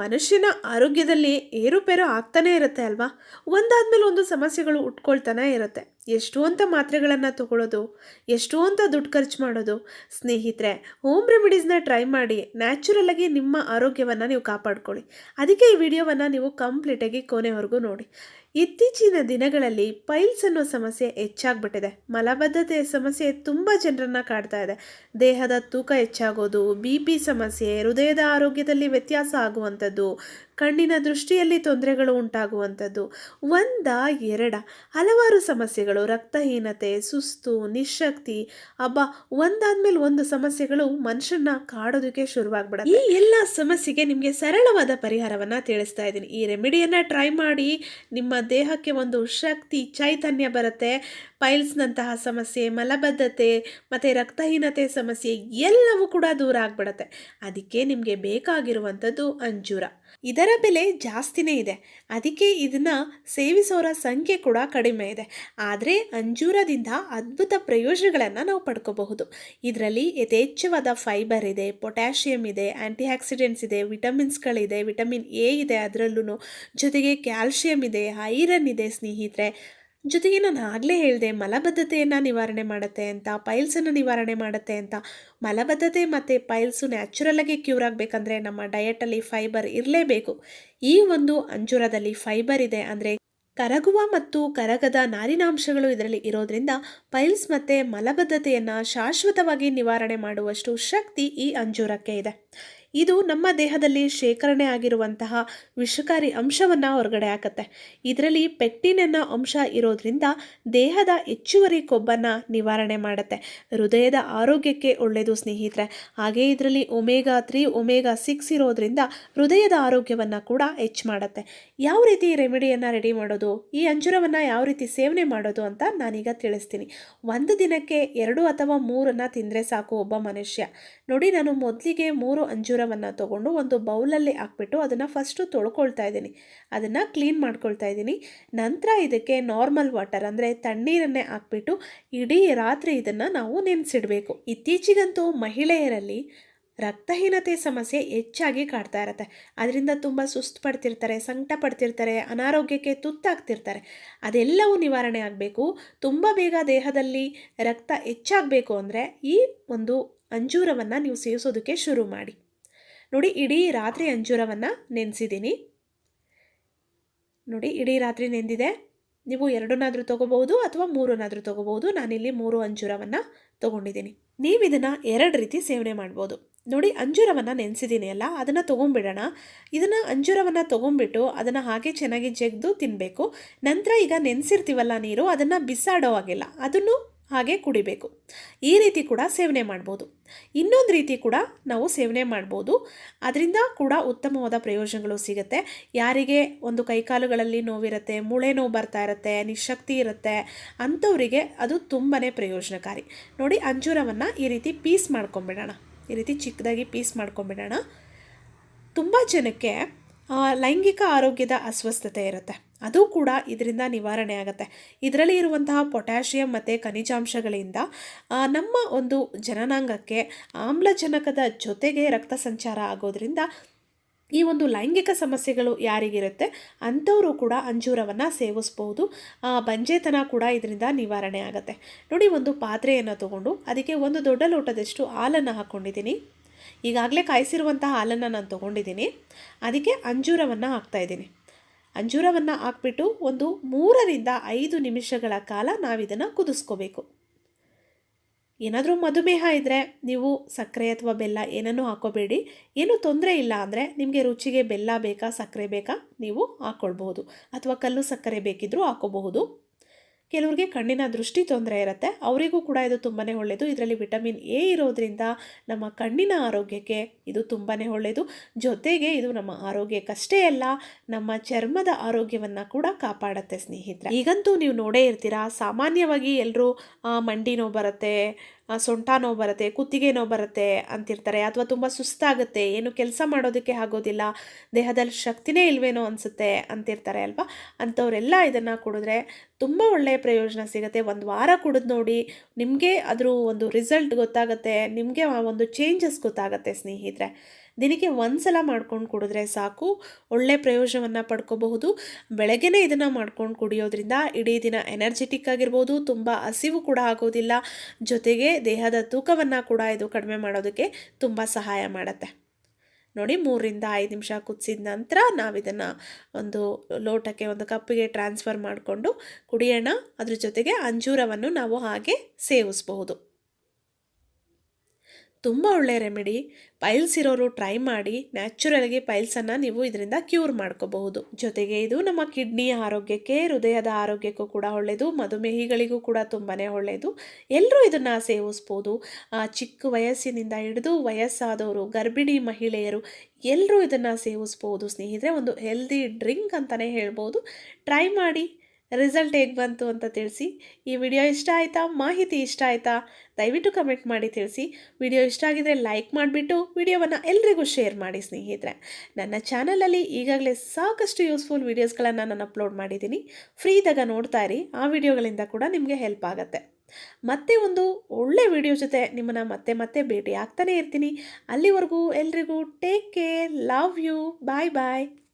ಮನುಷ್ಯನ ಆರೋಗ್ಯದಲ್ಲಿ ಏರುಪೇರು ಆಗ್ತಾನೇ ಇರುತ್ತೆ ಅಲ್ವಾ? ಒಂದಾದ್ಮೇಲೆ ಒಂದು ಸಮಸ್ಯೆಗಳು ಉಟ್ಕೊಳ್ತಾನೆ ಇರುತ್ತೆ. ಎಷ್ಟು ಅಂತ ಮಾತ್ರೆಗಳನ್ನು ತಗೊಳ್ಳೋದು ಎಷ್ಟು ಅಂತ ದುಡ್ಡು ಖರ್ಚು ಮಾಡೋದು, ಸ್ನೇಹಿತರೆ ಹೋಮ್ ರೆಮಿಡೀಸ್ನ ಟ್ರೈ ಮಾಡಿ ನ್ಯಾಚುರಲ್ ಆಗಿ ನಿಮ್ಮ ಆರೋಗ್ಯವನ್ನು ನೀವು ಕಾಪಾಡ್ಕೊಳ್ಳಿ. ಅದಕ್ಕೆ ಈ ವಿಡಿಯೋವನ್ನು ನೀವು ಕಂಪ್ಲೀಟಾಗಿ ಕೊನೆವರೆಗೂ ನೋಡಿ. ಇತ್ತೀಚಿನ ದಿನಗಳಲ್ಲಿ ಪೈಲ್ಸ್ ಅನ್ನೋ ಸಮಸ್ಯೆ ಹೆಚ್ಚಾಗ್ಬಿಟ್ಟಿದೆ. ಮಲಬದ್ಧತೆ ಸಮಸ್ಯೆ ತುಂಬ ಜನರನ್ನ ಕಾಡ್ತಾ ಇದೆ. ದೇಹದ ತೂಕ ಹೆಚ್ಚಾಗೋದು, ಬಿ ಪಿ ಸಮಸ್ಯೆ, ಹೃದಯದ ಆರೋಗ್ಯದಲ್ಲಿ ವ್ಯತ್ಯಾಸ ಆಗುವಂಥದ್ದು ಕಣ್ಣಿನ ದೃಷ್ಟಿಯಲ್ಲಿ ತೊಂದರೆಗಳು ಉಂಟಾಗುವಂಥದ್ದು. ಒಂದ ಎರಡ. ಹಲವಾರು ಸಮಸ್ಯೆಗಳು. ರಕ್ತಹೀನತೆ, ಸುಸ್ತು, ನಿಶಕ್ತಿ. ಹಬ್ಬ ಒಂದಾದ್ಮೇಲೆ ಒಂದು ಸಮಸ್ಯೆಗಳು ಮನುಷ್ಯನ ಕಾಡೋದಕ್ಕೆ ಶುರುವಾಗ್ಬಿಡುತ್ತೆ. ಈ ಎಲ್ಲ ಸಮಸ್ಯೆಗೆ ನಿಮಗೆ ಸರಳವಾದ ಪರಿಹಾರವನ್ನು ತಿಳಿಸ್ತಾ ಇದ್ದೀನಿ. ಈ ರೆಮಿಡಿಯನ್ನು ಟ್ರೈ ಮಾಡಿ ನಿಮ್ಮ ದೇಹಕ್ಕೆ ಒಂದು ಶಕ್ತಿ, ಚೈತನ್ಯ ಬರುತ್ತೆ. ಪೈಲ್ಸ್ನಂತಹ ಸಮಸ್ಯೆ, ಮಲಬದ್ಧತೆ ಮತ್ತು ರಕ್ತಹೀನತೆ ಸಮಸ್ಯೆ ಎಲ್ಲವೂ ಕೂಡ ದೂರ ಆಗ್ಬಿಡತ್ತೆ. ಅದಕ್ಕೆ ನಿಮಗೆ ಬೇಕಾಗಿರುವಂಥದ್ದು ಅಂಜೂರ. ಇದರ ಬೆಲೆ ಜಾಸ್ತಿನೇ ಇದೆ. ಅದಕ್ಕೆ ಇದನ್ನ ಸೇವಿಸೋರ ಸಂಖ್ಯೆ ಕೂಡ ಕಡಿಮೆ ಇದೆ. ಆದರೆ ಅಂಜೂರದಿಂದ ಅದ್ಭುತ ಪ್ರಯೋಜನಗಳನ್ನು ನಾವು ಪಡ್ಕೋಬಹುದು. ಇದರಲ್ಲಿ ಯಥೇಚ್ಛವಾದ ಫೈಬರ್ ಇದೆ, ಪೊಟ್ಯಾಷಿಯಂ ಇದೆ ಆ್ಯಂಟಿ ಆಕ್ಸಿಡೆಂಟ್ಸ್ ಇದೆ, ವಿಟಮಿನ್ಸ್ಗಳಿದೆ, ವಿಟಮಿನ್ ಎ ಇದೆ ಅದರಲ್ಲೂ ಜೊತೆಗೆ ಕ್ಯಾಲ್ಶಿಯಂ ಇದೆ, ಐರನ್ ಇದೆ ಸ್ನೇಹಿತರೆ. ಜೊತೆಗೆ ನಾನು ಆಗಲೇ ಹೇಳಿದೆ, ಮಲಬದ್ಧತೆಯನ್ನು ನಿವಾರಣೆ ಮಾಡುತ್ತೆ ಅಂತ ಪೈಲ್ಸನ್ನು ನಿವಾರಣೆ ಮಾಡುತ್ತೆ ಅಂತ. ಮಲಬದ್ಧತೆ ಮತ್ತು ಪೈಲ್ಸು ನ್ಯಾಚುರಲಾಗಿ ಕ್ಯೂರ್ ಆಗಬೇಕಂದ್ರೆ ನಮ್ಮ ಡಯಟಲ್ಲಿ ಫೈಬರ್ ಇರಲೇಬೇಕು. ಈ ಒಂದು ಅಂಜೂರದಲ್ಲಿ ಫೈಬರ್ ಇದೆ ಅಂದರೆ ಕರಗುವ ಮತ್ತು ಕರಗದ ನಾರಿನಾಂಶಗಳು ಇದರಲ್ಲಿ ಇರೋದ್ರಿಂದ ಪೈಲ್ಸ್ ಮತ್ತು ಮಲಬದ್ಧತೆಯನ್ನು ಶಾಶ್ವತವಾಗಿ ನಿವಾರಣೆ ಮಾಡುವಷ್ಟು ಶಕ್ತಿ ಈ ಅಂಜೂರಕ್ಕೆ ಇದೆ. ಇದು ನಮ್ಮ ದೇಹದಲ್ಲಿ ಶೇಖರಣೆ ಆಗಿರುವಂತಹ ವಿಷಕಾರಿ ಅಂಶವನ್ನು ಹೊರಗಡೆ ಹಾಕುತ್ತೆ. ಇದರಲ್ಲಿ ಪೆಕ್ಟಿನ್ ಅನ್ನೋ ಅಂಶ ಇರೋದ್ರಿಂದ ದೇಹದ ಹೆಚ್ಚುವರಿ ಕೊಬ್ಬನ್ನು ನಿವಾರಣೆ ಮಾಡುತ್ತೆ. ಹೃದಯದ ಆರೋಗ್ಯಕ್ಕೆ ಒಳ್ಳೆಯದು ಸ್ನೇಹಿತರೆ. ಹಾಗೆ ಇದರಲ್ಲಿ ಒಮೇಗಾ ತ್ರೀ, ಒಮೇಗಾ ಸಿಕ್ಸ್ ಇರೋದ್ರಿಂದ ಹೃದಯದ ಆರೋಗ್ಯವನ್ನು ಕೂಡ ಹೆಚ್ಚು ಮಾಡುತ್ತೆ. ಯಾವ ರೀತಿ ರೆಮಿಡಿಯನ್ನು ರೆಡಿ ಮಾಡೋದು, ಈ ಅಂಜೂರವನ್ನು ಯಾವ ರೀತಿ ಸೇವನೆ ಮಾಡೋದು ಅಂತ ನಾನೀಗ ತಿಳಿಸ್ತೀನಿ. ಒಂದು ದಿನಕ್ಕೆ ಎರಡು ಅಥವಾ ಮೂರನ್ನು ತಿಂದರೆ ಸಾಕು ಒಬ್ಬ ಮನುಷ್ಯ. ನೋಡಿ ನಾನು ಮೊದಲಿಗೆ ಮೂರು ಅಂಜೂರವನ್ನು ತೊಗೊಂಡು ಒಂದು ಬೌಲಲ್ಲಿ ಹಾಕ್ಬಿಟ್ಟು ಅದನ್ನು ಫಸ್ಟು ತೊಳ್ಕೊಳ್ತಾ ಇದ್ದೀನಿ. ಅದನ್ನು ಕ್ಲೀನ್ ಮಾಡ್ಕೊಳ್ತಾ ಇದ್ದೀನಿ. ನಂತರ ಇದಕ್ಕೆ ನಾರ್ಮಲ್ ವಾಟರ್ ಅಂದರೆ ತಣ್ಣೀರನ್ನೇ ಹಾಕ್ಬಿಟ್ಟು ಇಡೀ ರಾತ್ರಿ ಇದನ್ನು ನಾವು ನೆನೆಸಿಡಬೇಕು. ಇತ್ತೀಚೆಗಂತೂ ಮಹಿಳೆಯರಲ್ಲಿ ರಕ್ತಹೀನತೆ ಸಮಸ್ಯೆ ಹೆಚ್ಚಾಗಿ ಕಾಡ್ತಾ ಇರುತ್ತೆ. ಅದರಿಂದ ತುಂಬ ಸುಸ್ತು ಪಡ್ತಿರ್ತಾರೆ, ಸಂಕಟ ಪಡ್ತಿರ್ತಾರೆ, ಅನಾರೋಗ್ಯಕ್ಕೆ ತುತ್ತಾಗ್ತಿರ್ತಾರೆ. ಅದೆಲ್ಲವೂ ನಿವಾರಣೆ ಆಗಬೇಕು. ತುಂಬ ಬೇಗ ದೇಹದಲ್ಲಿ ರಕ್ತ ಹೆಚ್ಚಾಗಬೇಕು ಅಂದರೆ ಈ ಒಂದು ಅಂಜೂರವನ್ನು ನೀವು ಸೇವಿಸೋದಕ್ಕೆ ಶುರು ಮಾಡಿ. ನೋಡಿ ಇಡೀ ರಾತ್ರಿ ಅಂಜೂರವನ್ನು ನೆನೆಸಿದ್ದೀನಿ. ನೋಡಿ ಇಡೀ ರಾತ್ರಿ ನೆಂದಿದೆ. ನೀವು ಎರಡನ್ನಾದರೂ ತೊಗೋಬಹುದು ಅಥವಾ ಮೂರನ್ನಾದರೂ ತೊಗೋಬಹುದು. ನಾನಿಲ್ಲಿ ಮೂರು ಅಂಜೂರವನ್ನು ತೊಗೊಂಡಿದ್ದೀನಿ. ನೀವು ಇದನ್ನು ಎರಡು ರೀತಿ ಸೇವನೆ ಮಾಡ್ಬೋದು. ನೋಡಿ ಅಂಜೂರವನ್ನು ನೆನೆಸಿದ್ದೀನಿ ಅಲ್ಲ, ಅದನ್ನು ತೊಗೊಂಬಿಡೋಣ ಇದನ್ನು ಅಂಜೂರವನ್ನು ತೊಗೊಂಬಿಟ್ಟು ಅದನ್ನು ಹಾಗೆ ಚೆನ್ನಾಗಿ ಜಗ್ದು ತಿನ್ನಬೇಕು ನಂತರ ಈಗ ನೆನೆಸಿರ್ತೀವಲ್ಲ ನೀರು, ಅದನ್ನು ಬಿಸಾಡೋ ಹಾಗಿಲ್ಲ. ಅದನ್ನು ಹಾಗೆ ಕುಡಿಬೇಕು. ಈ ರೀತಿ ಕೂಡ ಸೇವನೆ ಮಾಡ್ಬೋದು. ಇನ್ನೊಂದು ರೀತಿ ಕೂಡ ನಾವು ಸೇವನೆ ಮಾಡ್ಬೋದು. ಅದರಿಂದ ಕೂಡ ಉತ್ತಮವಾದ ಪ್ರಯೋಜನಗಳು ಸಿಗುತ್ತೆ. ಯಾರಿಗೆ ಒಂದು ಕೈಕಾಲುಗಳಲ್ಲಿ ನೋವಿರುತ್ತೆ, ಮೂಳೆ ನೋವು ಬರ್ತಾ ಇರುತ್ತೆ, ನಿಶಕ್ತಿ ಇರುತ್ತೆ, ಅಂಥವರಿಗೆ ಅದು ತುಂಬಾ ಪ್ರಯೋಜನಕಾರಿ. ನೋಡಿ, ಅಂಜೂರವನ್ನು ಈ ರೀತಿ ಪೀಸ್ ಮಾಡ್ಕೊಂಬಿಡೋಣ. ಈ ರೀತಿ ಚಿಕ್ಕದಾಗಿ ಪೀಸ್ ಮಾಡ್ಕೊಂಬಿಡೋಣ. ತುಂಬ ಜನಕ್ಕೆ ಲೈಂಗಿಕ ಆರೋಗ್ಯದ ಅಸ್ವಸ್ಥತೆ ಇರುತ್ತೆ. ಅದು ಕೂಡ ಇದರಿಂದ ನಿವಾರಣೆ ಆಗುತ್ತೆ. ಇದರಲ್ಲಿ ಇರುವಂತಹ ಪೊಟ್ಯಾಷಿಯಂ ಮತ್ತು ಖನಿಜಾಂಶಗಳಿಂದ ನಮ್ಮ ಒಂದು ಜನನಾಂಗಕ್ಕೆ ಆಮ್ಲಜನಕದ ಜೊತೆಗೆ ರಕ್ತ ಸಂಚಾರ ಆಗೋದ್ರಿಂದ ಈ ಒಂದು ಲೈಂಗಿಕ ಸಮಸ್ಯೆಗಳು ಯಾರಿಗಿರುತ್ತೆ, ಅಂಥವರು ಕೂಡ ಅಂಜೂರವನ್ನು ಸೇವಿಸ್ಬೋದು. ಬಂಜೆತನ ಕೂಡ ಇದರಿಂದ ನಿವಾರಣೆ ಆಗುತ್ತೆ. ನೋಡಿ, ಒಂದು ಪಾತ್ರೆಯನ್ನು ತಗೊಂಡು ಅದಕ್ಕೆ ಒಂದು ದೊಡ್ಡ ಲೋಟದಷ್ಟು ಹಾಲನ್ನು ಹಾಕ್ಕೊಂಡಿದ್ದೀನಿ ಈಗಾಗಲೇ ಕಾಯಿಸಿರುವಂತಹ ಹಾಲನ್ನು ನಾನು ತೊಗೊಂಡಿದ್ದೀನಿ. ಅದಕ್ಕೆ ಅಂಜೂರವನ್ನು ಹಾಕ್ತಾಯಿದ್ದೀನಿ ಅಂಜೂರವನ್ನು ಹಾಕ್ಬಿಟ್ಟು ಒಂದು ಮೂರರಿಂದ ಐದು ನಿಮಿಷಗಳ ಕಾಲ ನಾವಿದನ್ನು ಕುದಿಸ್ಕೋಬೇಕು. ಏನಾದರೂ ಮಧುಮೇಹ ಇದ್ದರೆ ನೀವು ಸಕ್ಕರೆ ಅಥವಾ ಬೆಲ್ಲ ಏನನ್ನೂ ಹಾಕೋಬೇಡಿ. ಏನೂ ತೊಂದರೆ ಇಲ್ಲ ಅಂದರೆ ನಿಮಗೆ ರುಚಿಗೆ ಬೆಲ್ಲ ಬೇಕಾ, ಸಕ್ಕರೆ ಬೇಕಾ ನೀವು ಹಾಕ್ಕೊಳ್ಬಹುದು ಅಥವಾ ಕಲ್ಲು ಸಕ್ಕರೆ ಬೇಕಿದ್ದರೂ ಹಾಕೋಬಹುದು. ಕೆಲವ್ರಿಗೆ ಕಣ್ಣಿನ ದೃಷ್ಟಿ ತೊಂದರೆ ಇರುತ್ತೆ, ಅವರಿಗೂ ಕೂಡ ಇದು ತುಂಬಾ ಒಳ್ಳೆಯದು ಇದರಲ್ಲಿ ವಿಟಮಿನ್ ಎ ಇರೋದ್ರಿಂದ ನಮ್ಮ ಕಣ್ಣಿನ ಆರೋಗ್ಯಕ್ಕೆ ಇದು ತುಂಬಾ ಒಳ್ಳೆಯದು ಜೊತೆಗೆ ಇದು ನಮ್ಮ ಆರೋಗ್ಯಕ್ಕಷ್ಟೇ ಅಲ್ಲ, ನಮ್ಮ ಚರ್ಮದ ಆರೋಗ್ಯವನ್ನು ಕೂಡ ಕಾಪಾಡುತ್ತೆ ಸ್ನೇಹಿತರೆ. ಈಗಂತೂ ನೀವು ನೋಡೇ ಇರ್ತೀರಾ, ಸಾಮಾನ್ಯವಾಗಿ ಎಲ್ಲರೂ ಮಂಡಿ ನೋವು ಬರುತ್ತೆ ಸೊಂಟ ನೋವು ಬರುತ್ತೆ, ಕುತ್ತಿಗೆ ನೋವು ಬರುತ್ತೆ ಅಂತಿರ್ತಾರೆ. ಅಥವಾ ತುಂಬ ಸುಸ್ತಾಗುತ್ತೆ, ಏನು ಕೆಲಸ ಮಾಡೋದಕ್ಕೆ ಆಗೋದಿಲ್ಲ, ದೇಹದಲ್ಲಿ ಶಕ್ತಿನೇ ಇಲ್ವೇನೋ ಅನಿಸುತ್ತೆ ಅಂತಿರ್ತಾರೆ ಅಲ್ವಾ? ಅಂಥವರೆಲ್ಲ ಇದನ್ನು ಕುಡಿದ್ರೆ ತುಂಬ ಒಳ್ಳೆಯ ಪ್ರಯೋಜನ ಸಿಗುತ್ತೆ. ಒಂದು ವಾರ ಕುಡಿದು ನೋಡಿ ನಿಮಗೆ ಅದರ ಒಂದು ರಿಸಲ್ಟ್ ಗೊತ್ತಾಗುತ್ತೆ, ನಿಮಗೆ ಆ ಒಂದು ಚೇಂಜಸ್ ಗೊತ್ತಾಗುತ್ತೆ ಸ್ನೇಹಿತರೆ. ದಿನಕ್ಕೆ ಒಂದು ಸಲ ಮಾಡ್ಕೊಂಡು ಕುಡಿದ್ರೆ ಸಾಕು, ಒಳ್ಳೆ ಪ್ರಯೋಜನವನ್ನು ಪಡ್ಕೋಬಹುದು. ಬೆಳಗ್ಗೆನೇ ಇದನ್ನು ಮಾಡ್ಕೊಂಡು ಕುಡಿಯೋದ್ರಿಂದ ಇಡೀ ದಿನ ಎನರ್ಜೆಟಿಕ್ ಆಗಿರ್ಬೋದು, ತುಂಬ ಹಸಿವು ಕೂಡ ಆಗೋದಿಲ್ಲ. ಜೊತೆಗೆ ದೇಹದ ತೂಕವನ್ನು ಕೂಡ ಇದು ಕಡಿಮೆ ಮಾಡೋದಕ್ಕೆ ತುಂಬ ಸಹಾಯ ಮಾಡುತ್ತೆ. ನೋಡಿ, ಮೂರರಿಂದ ಐದು ನಿಮಿಷ ಕುದಿಸಿದ ನಂತರ ನಾವು ಇದನ್ನು ಒಂದು ಲೋಟಕ್ಕೆ ಒಂದು ಕಪ್ಪಿಗೆ ಟ್ರಾನ್ಸ್ಫರ್ ಮಾಡಿಕೊಂಡು ಕುಡಿಯೋಣ. ಅದ್ರ ಜೊತೆಗೆ ಅಂಜೂರವನ್ನು ನಾವು ಹಾಗೆ ಸೇವಿಸಬಹುದು. ತುಂಬ ಒಳ್ಳೆ ರೆಮಿಡಿ. ಪೈಲ್ಸ್ ಇರೋರು ಟ್ರೈ ಮಾಡಿ ನ್ಯಾಚುರಲ್ಗೆ ಪೈಲ್ಸನ್ನು ನೀವು ಇದರಿಂದ ಕ್ಯೂರ್ ಮಾಡ್ಕೋಬಹುದು. ಜೊತೆಗೆ ಇದು ನಮ್ಮ ಕಿಡ್ನಿ ಆರೋಗ್ಯಕ್ಕೆ, ಹೃದಯದ ಆರೋಗ್ಯಕ್ಕೂ ಕೂಡ ಒಳ್ಳೆಯದು ಮಧುಮೇಹಿಗಳಿಗೂ ಕೂಡ ತುಂಬಾ ಒಳ್ಳೆಯದು ಎಲ್ಲರೂ ಇದನ್ನು ಸೇವಿಸ್ಬೋದು. ಚಿಕ್ಕ ವಯಸ್ಸಿನಿಂದ ಹಿಡಿದು ವಯಸ್ಸಾದವರು, ಗರ್ಭಿಣಿ ಮಹಿಳೆಯರು ಎಲ್ಲರೂ ಇದನ್ನು ಸೇವಿಸ್ಬೋದು. ಸ್ನೇಹಿತರೆ, ಒಂದು ಹೆಲ್ದಿ ಡ್ರಿಂಕ್ ಅಂತಲೇ ಹೇಳ್ಬೋದು. ಟ್ರೈ ಮಾಡಿ. ರಿಸಲ್ಟ್ ಹೇಗೆ ಬಂತು ಅಂತ ತಿಳಿಸಿ. ಈ ವಿಡಿಯೋ ಇಷ್ಟ ಆಯಿತಾ? ಮಾಹಿತಿ ಇಷ್ಟ ಆಯಿತಾ? ದಯವಿಟ್ಟು ಕಮೆಂಟ್ ಮಾಡಿ ತಿಳಿಸಿ. ವಿಡಿಯೋ ಇಷ್ಟ ಆಗಿದ್ರೆ ಲೈಕ್ ಮಾಡಿಬಿಟ್ಟು ವಿಡಿಯೋವನ್ನು ಎಲ್ರಿಗೂ ಶೇರ್ ಮಾಡಿ ಸ್ನೇಹಿತರೆ. ನನ್ನ ಚಾನಲಲ್ಲಿ ಈಗಾಗಲೇ ಸಾಕಷ್ಟು ಯೂಸ್ಫುಲ್ ವೀಡಿಯೋಸ್ಗಳನ್ನು ನಾನು ಅಪ್ಲೋಡ್ ಮಾಡಿದ್ದೀನಿ. ಫ್ರೀ ಇದ್ದಾಗ ನೋಡ್ತಾ ಇರಿ. ಆ ವಿಡಿಯೋಗಳಿಂದ ಕೂಡ ನಿಮಗೆ ಹೆಲ್ಪ್ ಆಗುತ್ತೆ. ಮತ್ತೆ ಒಂದು ಒಳ್ಳೆ ವಿಡಿಯೋ ಜೊತೆ ನಿಮ್ಮನ್ನು ಮತ್ತೆ ಮತ್ತೆ ಭೇಟಿ ಆಗ್ತಾನೆ ಇರ್ತೀನಿ. ಅಲ್ಲಿವರೆಗೂ ಎಲ್ರಿಗೂ take care, love you, bye bye.